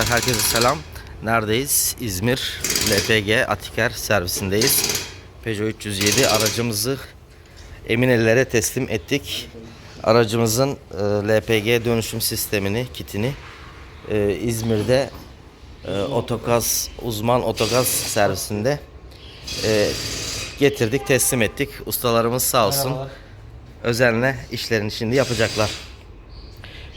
Arkadaşlar herkese selam. Neredeyiz? İzmir LPG Atiker servisindeyiz. Peugeot 307 aracımızı emin ellere teslim ettik. Aracımızın e, LPG dönüşüm sistemini, kitini e, İzmir'de e, otogaz uzman otogaz servisinde e, getirdik, teslim ettik. Ustalarımız sağ olsun. Özenle işlerini şimdi yapacaklar.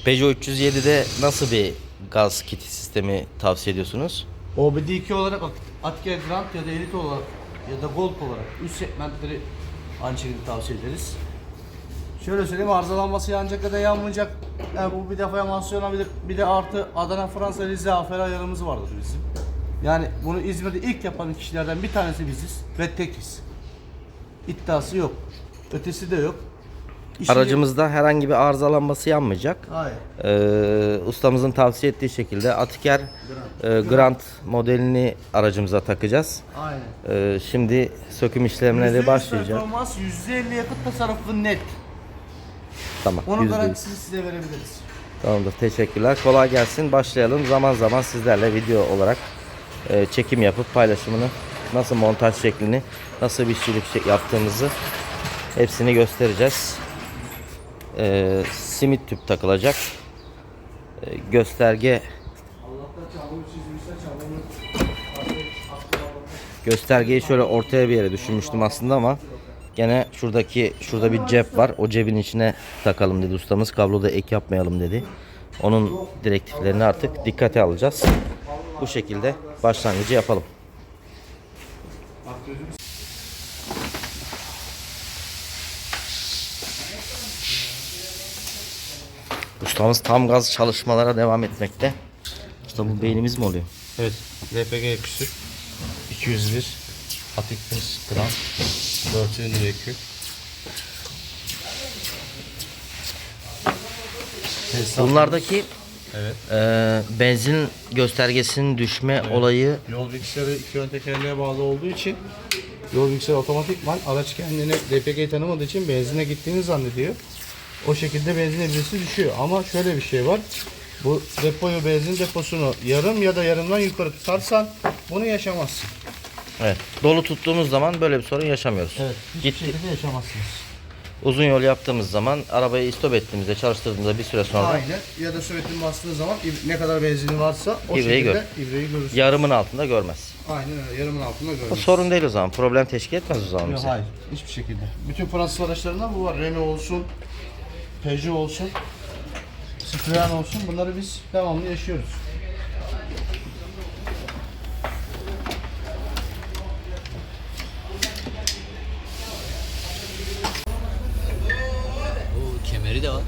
Peugeot 307'de nasıl bir gaz kiti sistemi tavsiye ediyorsunuz? OBD2 olarak Atker Grand ya da Elite olarak ya da Gold olarak üst segmentleri şekilde tavsiye ederiz. Şöyle söyleyeyim arızalanması yanacak ya da yanmayacak. Yani bu bir defa yanmasyona bir de, bir de artı Adana, Fransa, Rize, Afer ayarımız vardır bizim. Yani bunu İzmir'de ilk yapan kişilerden bir tanesi biziz ve tekiz. İddiası yok. Ötesi de yok. İşi- Aracımızda herhangi bir arızalanması yanmayacak. Hayır. Ee, ustamızın tavsiye ettiği şekilde Atiker e, Grand modelini aracımıza takacağız. Aynen. Ee, şimdi söküm işlemleri %100 başlayacak. Performans %50 yakıt tasarrufu net. Tamam. Onun yüzde yüz. garantisini size verebiliriz. Tamamdır. Teşekkürler. Kolay gelsin. Başlayalım. Zaman zaman sizlerle video olarak e, çekim yapıp paylaşımını, nasıl montaj şeklini, nasıl bir işçilik yaptığımızı hepsini göstereceğiz. E, simit tüp takılacak. E, gösterge Göstergeyi şöyle ortaya bir yere düşünmüştüm aslında ama gene şuradaki şurada bir cep var. O cebin içine takalım dedi ustamız. Kabloda ek yapmayalım dedi. Onun direktiflerini artık dikkate alacağız. Bu şekilde başlangıcı yapalım. Ustamız tam gaz çalışmalara devam etmekte. Usta bu beynimiz mi oluyor? Evet, LPG yakışı 201 Atikfins gram 4 ünlü ekü. Bunlardaki Evet. e, benzin göstergesinin düşme olayı Yol bilgisayarı iki ön tekerleğe bağlı olduğu için yol bilgisayarı otomatikman araç kendini LPG'yi tanımadığı için benzine gittiğini zannediyor. O şekilde benzin ebresi düşüyor. Ama şöyle bir şey var. Bu depoyu, benzin deposunu yarım ya da yarımdan yukarı tutarsan bunu yaşamazsın. evet, dolu tuttuğumuz zaman böyle bir sorun yaşamıyoruz. Evet. Hiçbir Gitti. şekilde yaşamazsınız. Uzun yol yaptığımız zaman arabayı istop ettiğimizde çalıştırdığımızda bir süre sonra Aynen. Ya da süvetin bastığı zaman ne kadar benzini varsa o İbreyi şekilde ibreyi görürsün. yarımın altında görmez. Aynen öyle. Yarımın altında O görürsün. sorun değil o zaman. Problem teşkil etmez o zaman Yok, bize. hayır. Hiçbir şekilde. Bütün Fransız araçlarında bu var. Renault olsun, Peugeot olsun, Citroen olsun. Bunları biz devamlı yaşıyoruz. Oo, kemeri de var.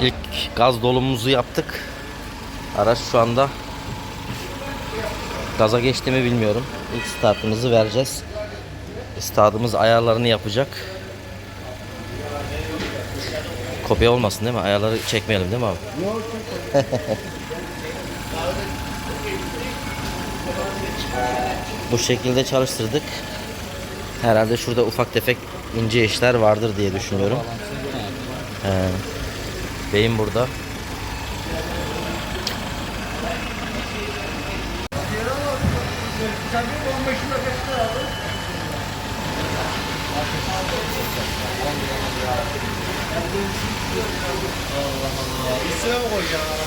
İlk gaz dolumumuzu yaptık. Araç şu anda gaza geçti mi bilmiyorum. İlk startımızı vereceğiz. Startımız ayarlarını yapacak. Kopya olmasın değil mi? Ayarları çekmeyelim değil mi abi? Bu şekilde çalıştırdık. Herhalde şurada ufak tefek ince işler vardır diye düşünüyorum. He. Beyim burada. Üstüne mi koyacaksın?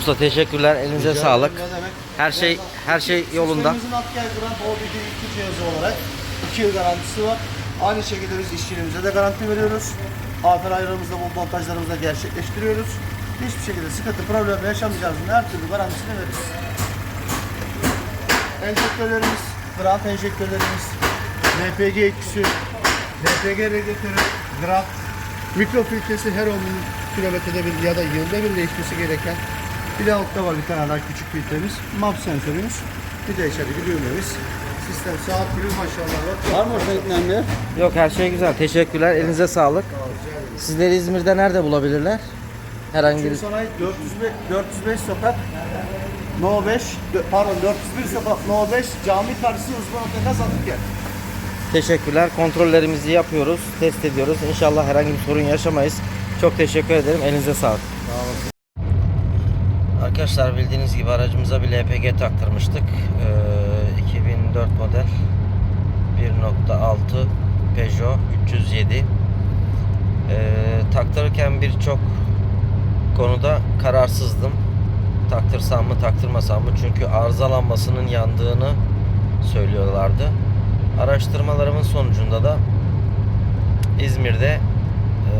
Usta teşekkürler. Elinize sağlık. Ne demek? Her şey her şey yolunda. Sistemimizin Atker Grand OBD 2 cihazı olarak 2 yıl garantisi var. Aynı şekilde biz işçiliğimize de garanti veriyoruz. Afer ayarımızda bu montajlarımızda gerçekleştiriyoruz. Hiçbir şekilde sıkıntı, problem yaşamayacağımızın her türlü garantisini veririz. Enjektörlerimiz, Grand enjektörlerimiz, LPG eküsü, LPG radyatörü, Grand, mikrofiltresi her onun kilometrede bir ya da yılda bir değişmesi gereken bir de altta var bir tane daha küçük filtremiz. MAP sensörümüz. Bir de içerideki düğmemiz. Sistem saat gibi maşallah var. Var mı bir yer? Yok her şey güzel. Teşekkürler. Elinize sağlık. Sizleri İzmir'de nerede bulabilirler? Herhangi bir sanayi 405, 405 sokak No 5, dö- pardon 401 sokak No 5 cami karşısı uzman otokas Atıker. teşekkürler. Kontrollerimizi yapıyoruz. Test ediyoruz. İnşallah herhangi bir sorun yaşamayız. Çok teşekkür ederim. Elinize sağlık. Arkadaşlar bildiğiniz gibi aracımıza bir LPG taktırmıştık. Ee, 2004 model 1.6 Peugeot 307. Ee, taktırırken birçok konuda kararsızdım. Taktırsam mı taktırmasam mı? Çünkü arıza lambasının yandığını söylüyorlardı. Araştırmalarımın sonucunda da İzmir'de e,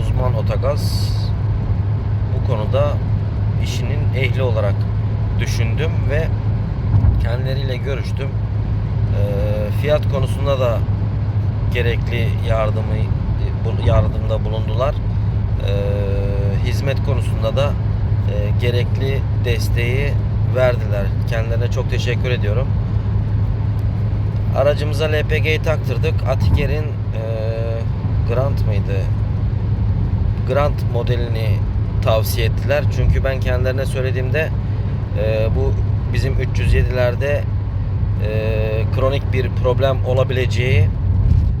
uzman otogaz bu konuda işinin ehli olarak düşündüm ve kendileriyle görüştüm. Ee, fiyat konusunda da gerekli yardımı yardımda bulundular. Ee, hizmet konusunda da e, gerekli desteği verdiler. Kendilerine çok teşekkür ediyorum. Aracımıza LPG'yi taktırdık. Atiker'in e, Grant mıydı? Grant modelini tavsiye ettiler. Çünkü ben kendilerine söylediğimde e, bu bizim 307'lerde e, kronik bir problem olabileceği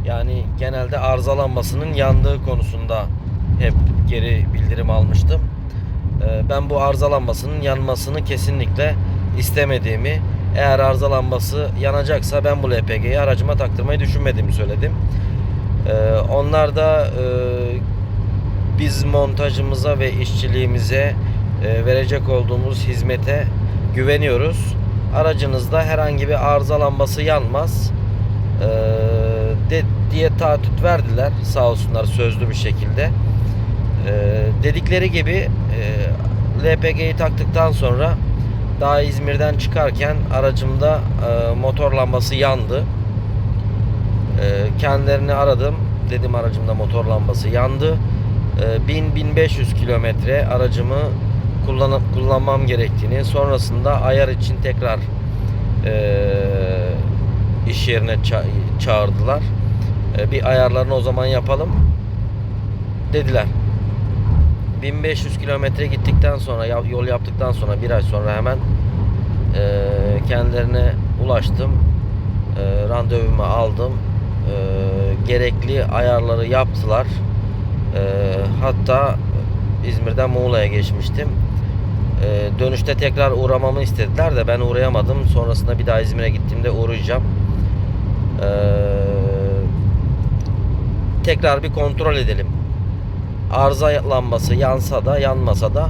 yani genelde arızalanmasının yandığı konusunda hep geri bildirim almıştım. E, ben bu arızalanmasının yanmasını kesinlikle istemediğimi eğer arızalanması yanacaksa ben bu LPG'yi aracıma taktırmayı düşünmediğimi söyledim. E, onlar da e, biz montajımıza ve işçiliğimize e, verecek olduğumuz hizmete güveniyoruz. Aracınızda herhangi bir arızalanması yanmaz e, diye taahhüt verdiler sağ olsunlar sözlü bir şekilde. E, dedikleri gibi LPG'yi taktıktan sonra daha İzmir'den çıkarken aracımda motor lambası yandı. Kendilerini aradım. Dedim aracımda motor lambası yandı. E, 1000-1500 kilometre aracımı kullan kullanmam gerektiğini sonrasında ayar için tekrar e, iş yerine ça- çağırdılar. E, bir ayarlarını o zaman yapalım dediler. 1500 kilometre gittikten sonra yol yaptıktan sonra bir ay sonra hemen e, kendilerine ulaştım. E, randevumu aldım. E, gerekli ayarları yaptılar. E, hatta İzmir'den Muğla'ya geçmiştim. E, dönüşte tekrar uğramamı istediler de ben uğrayamadım. Sonrasında bir daha İzmir'e gittiğimde uğrayacağım. E, tekrar bir kontrol edelim. Arıza lambası yansa da yanmasa da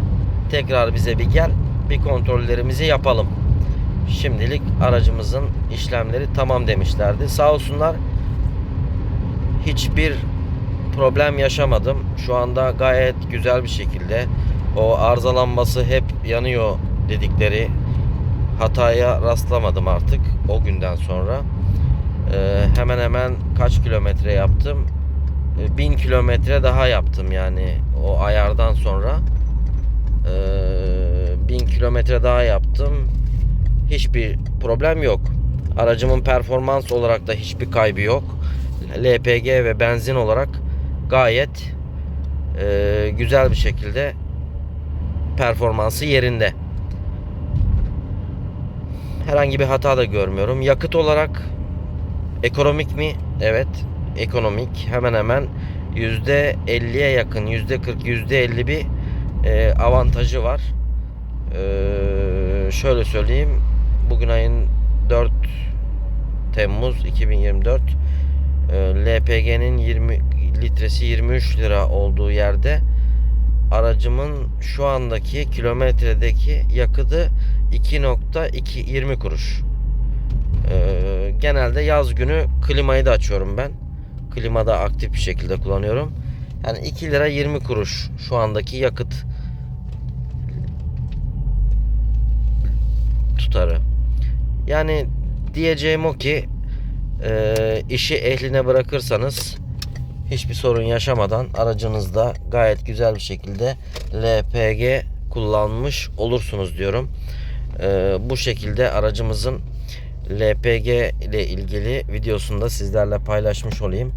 tekrar bize bir gel bir kontrollerimizi yapalım. Şimdilik aracımızın işlemleri tamam demişlerdi. Sağ olsunlar hiçbir problem yaşamadım. Şu anda gayet güzel bir şekilde o arızalanması hep yanıyor dedikleri hataya rastlamadım artık o günden sonra. Ee, hemen hemen kaç kilometre yaptım? Ee, 1000 kilometre daha yaptım yani o ayardan sonra. Ee, 1000 kilometre daha yaptım. Hiçbir problem yok. Aracımın performans olarak da hiçbir kaybı yok. LPG ve benzin olarak gayet e, güzel bir şekilde performansı yerinde. Herhangi bir hata da görmüyorum. Yakıt olarak ekonomik mi? Evet, ekonomik. Hemen hemen %50'ye yakın, %40, %50 bir e, avantajı var. Ee, şöyle söyleyeyim. Bugün ayın 4 Temmuz 2024 e, LPG'nin 20 litresi 23 lira olduğu yerde aracımın şu andaki kilometredeki yakıtı 2.220 kuruş. Ee, genelde yaz günü klimayı da açıyorum ben. Klimada aktif bir şekilde kullanıyorum. Yani 2 lira 20 kuruş şu andaki yakıt tutarı. Yani diyeceğim o ki e, işi ehline bırakırsanız hiçbir sorun yaşamadan aracınızda gayet güzel bir şekilde LPG kullanmış olursunuz diyorum. Ee, bu şekilde aracımızın LPG ile ilgili videosunu da sizlerle paylaşmış olayım.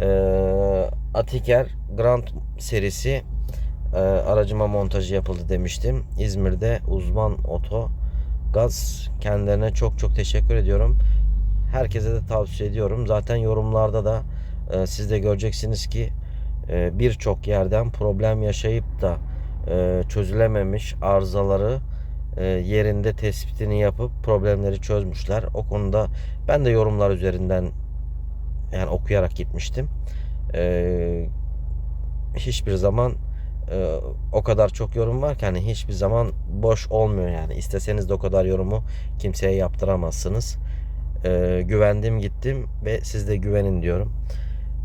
Ee, Atiker Grand serisi e, aracıma montajı yapıldı demiştim. İzmir'de uzman oto gaz kendilerine çok çok teşekkür ediyorum. Herkese de tavsiye ediyorum. Zaten yorumlarda da e, siz de göreceksiniz ki e, birçok yerden problem yaşayıp da e, çözülememiş arızaları e, yerinde tespitini yapıp problemleri çözmüşler. O konuda ben de yorumlar üzerinden yani okuyarak gitmiştim. E, hiçbir zaman e, o kadar çok yorum var ki hani hiçbir zaman boş olmuyor yani. İsteseniz de o kadar yorumu kimseye yaptıramazsınız. E, güvendim gittim ve siz de güvenin diyorum.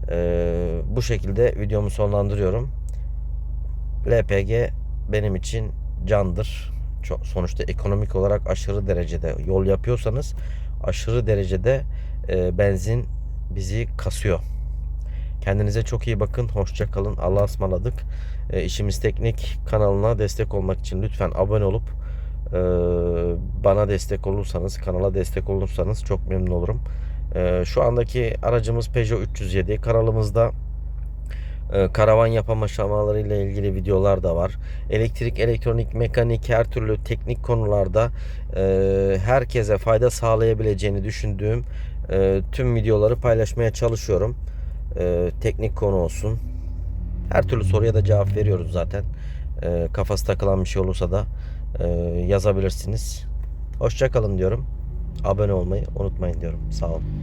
E, bu şekilde videomu sonlandırıyorum. LPG benim için candır. Çok, sonuçta ekonomik olarak aşırı derecede yol yapıyorsanız aşırı derecede e, benzin bizi kasıyor. Kendinize çok iyi bakın. Hoşça kalın. Allah'a ısmarladık. E, İşimiz Teknik kanalına destek olmak için lütfen abone olup e, bana destek olursanız, kanala destek olursanız çok memnun olurum. E, şu andaki aracımız Peugeot 307. Kanalımızda e, karavan yapım aşamaları ile ilgili videolar da var. Elektrik, elektronik, mekanik her türlü teknik konularda e, herkese fayda sağlayabileceğini düşündüğüm e, tüm videoları paylaşmaya çalışıyorum. Teknik konu olsun. Her türlü soruya da cevap veriyoruz zaten. E, kafası takılan bir şey olursa da yazabilirsiniz. Hoşça kalın diyorum. Abone olmayı unutmayın diyorum. Sağ olun.